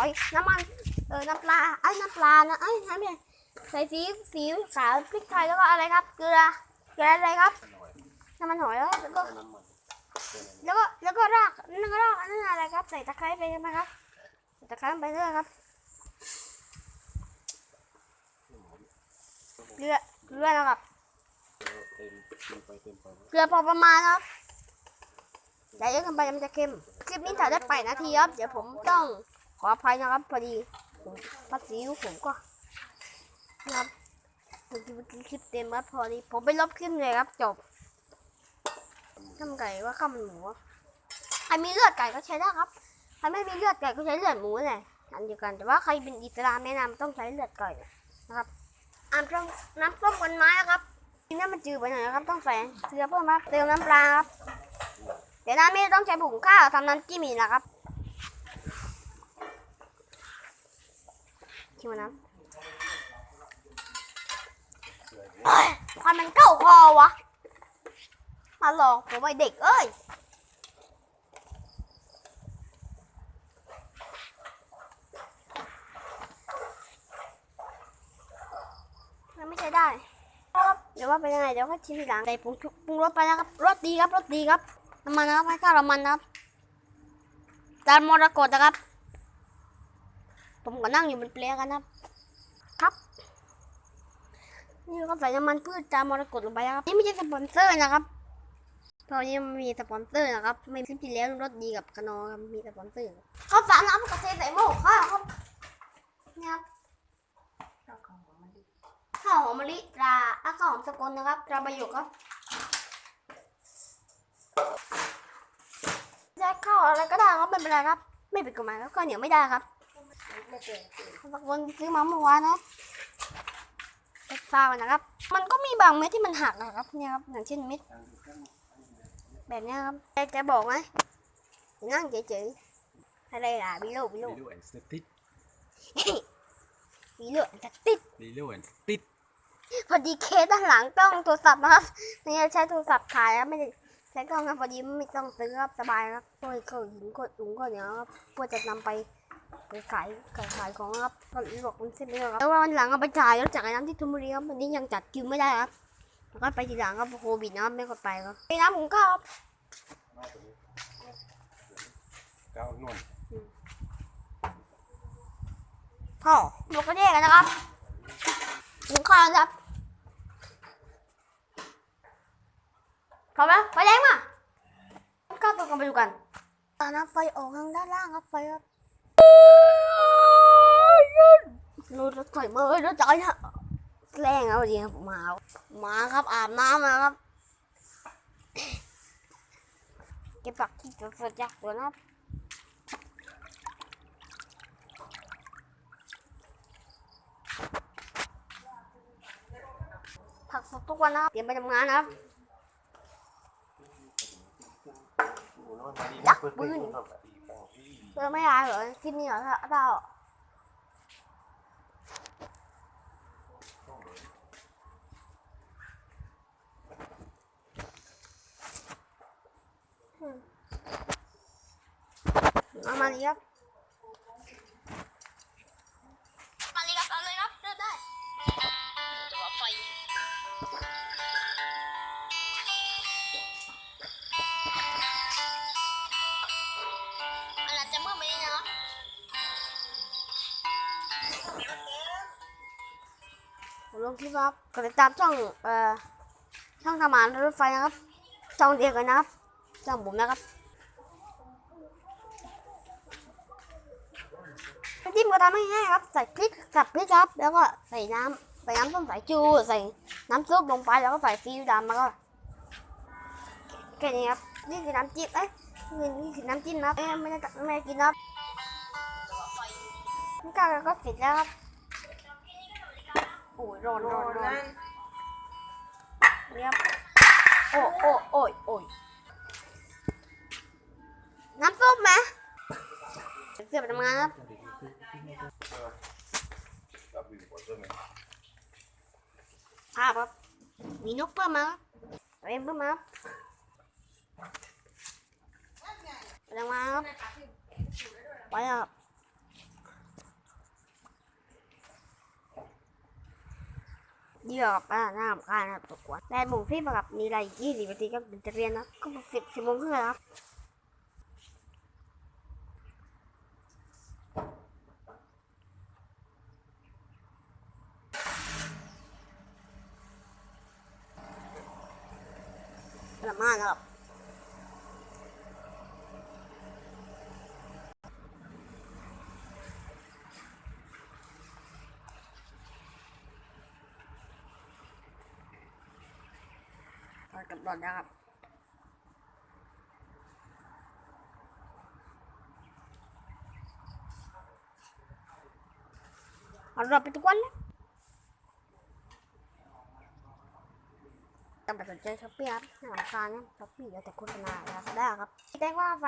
อยน้ำมันเออน้ำปลาไอ้ยน้ำปลานะไอ้ยน้ำเนี่ยใส่ซีอิ๊วซีอิ๊วขาวพริกไทยแล้วก็อะไรครับเกลือเกลืออะไรครับน้ำมันหอยแล้วก็แล้วก็แล้วก็รากนั่นก็รากอันนั้นอะไรครับ ใส่ตะไคร้ไปไหมครับใส่ตะไคร้ไปเรื่อยครับเกลือเกลือนะครับเต็มเต็มไปเต็มไปเกลือพอประมาณครับแต่เยอะเกินไปมันจะเค็มคลิปนี้ถ่ายได้ไปนาทีครับเดี๋ยวผมต้อง ออภัยนะครับพอดีผมภาษีองผมก็นะครับเมื่อกี้เมื่อกี้คลิปเต็มครับพอดีผมไปลบคลิปเลยครับจบข้ามไก่ว่าข้ามันหมูใครมีเลือดไก่ก็ใช้ได้ครับใครไม่มีเลือดไก่ก็ใช้เลือดหมูเลยอันเดียวกันแต่ว่าใครเป็นอิสลามแนะนำต้องใช้เลือดไก่นะครับอ่ำส้น้ำส้มกันไม้ครับกินน้ำมันจืดไปหน่อยนะครับต้องใส่เกลือเพิ่มครับเติมน้ำปลาครับเดี๋ยวน้ำไม่ต้องใช้ผงข้าวทำน้ำจิ้มอีกนะครับ ชิมน้ำเอ้ยควันมันเก้าคอวะ มาหลอกผมไอเด็กเอ้ยมันไม่ใช่ได้ เดี๋ยวว่าเป็นยังไงเดี๋ยวก็ชิมทีหลังใส่ปรุงปรุงรสไปนะครับรสดีครับรสดีครับน้ำมันนะครับให้ข้าวน้ำมันนะครับจานมรกตนะครับ ผมก็นั่งอยู่บนเปลกันนะครับ ครับนี่ก็ใส่น้ำมันพืชจามรกตลงไปครับนี่ไม่ใช่สปอนเซอร์นะครับเพราะนี้มันมีสปอนเซอร์นะครับ ไม่คลิปที่แล้วรสดีกับกระนอครับมีสปอนเซอร์ข้าวสารน้ำกระเทยมใส่หม้อข้าวครับนี่ครับข้าวหอมมะลิตราอะข้าวหอมสกุลนะครับตราประโยคครับใช้ข้าวอะไรก็ได้ครับไม่เป็นไรครับ ไม่เป็นกฎหมายครับข้าวเหนียวไม่ได้ครับ สกลซื้อมาเมื่อวานนะเป็นฟาวนะครับ มันก็มีบางเม็ดที่มันหักนะครับเนี่ยครับอย่างเช่นเม็ดแบบนี้ครับแต่จะบอกไหมนั่งเฉยๆอะไรล่ะบิโลบิโลลีโลแอนสติดบิโลจะติดลีโลแอนสติดพอดีเคสด้านหลังกล้องโทรศัพท์นะครับนี่ใช้โทรศัพท์ถ่ายครับไม่ได้ใช้กล้องครับพอดีไม่ต้องซื้อครับสบายครับเพื่อเขาหินกดถุงก็เนียครับเพื่อจะนำไป ไปขายขายขายของครับก็บอกมันเส้นนี้ครับแล้ววันหลังเอาไปจ่ายรถจักรยานที่ทุมบุรีครับวันนี้ยังจัดคิวไม่ได้ครับแล้วก็ไปทีหลังครับโควิดนะครับไม่กดไปครับไปน้ำหุงข้าวครับก้าวนวลพ่อเราก็แยกกันนะครับหุงข้าวนะครับพร้อมแล้วไฟแดงมาข้าวตัวกันไปดูกันตอนนั้นไฟออกทางด้านล่างครับไฟครับ รถรถไฟมาเอ้ยรถจอยนะแรงเอาดีครับมามาครับอาบน้ำนะครับเก็บผักที่สดๆจากสวนครับผักสดทุกวันนะครับเตรียมไปทำงานนะครับยักษ์ปืนเออไม่อายเหรอคลิปนี้เหรอถ้าถ้า เอามาเลยครับมาเลยครับเอาเลยครับเลือกได้ตัวไฟมันอาจจะมืดไปนิดนะครับผมลงคลิปครับกดติดตามช่องเอ่อช่องทำงานรถไฟนะครับช่องเดียวกันนะครับช่องผมนะครับน้ำ จิ้มก็ทำง่ายๆครับ ใส่พริกกับพริกครับ แล้วก็ใส่น้ำใส่น้ำส้มสายชูใส่น้ำซุปลงไปแล้วก็ใส่ซีอิ๊วดำแล้วก็แค่นี้ครับนี่คือน้ำจิ้มเอ้ยนี่นี่คือน้ำจิ้มนะครับเอ้ยไม่ได้ไม่ได้กินนะครับนี่ก็ก็เสร็จแล้วครับโอ้ยร้อนร้อนร้อนเนี่ยโอ้โอ้โอ้ยโอ้ยน้ำซุปไหมเสียบทำงานครับ ภาพครับ มีนกเพิ่มมาเอ็มเพิ่มมาแรงมาครับไปครับเดี๋ยวป้าน้ำข้านะตัวกวนแต่หมูพี่แบบมีอะไรยี่สิบนาทีก็เป็นเรียนนะก็สิบสิบโมงครึ่งครับ ละมากนะครับถอดกับบอลนะครับเอาเราไปทุกวันเล ยต้องสนใจช้อปปี้ครับหน้าร้านนะช้อปปี้เดี๋ยวแต่โฆษณานะครับได้ครับแจ้งว่าไฟ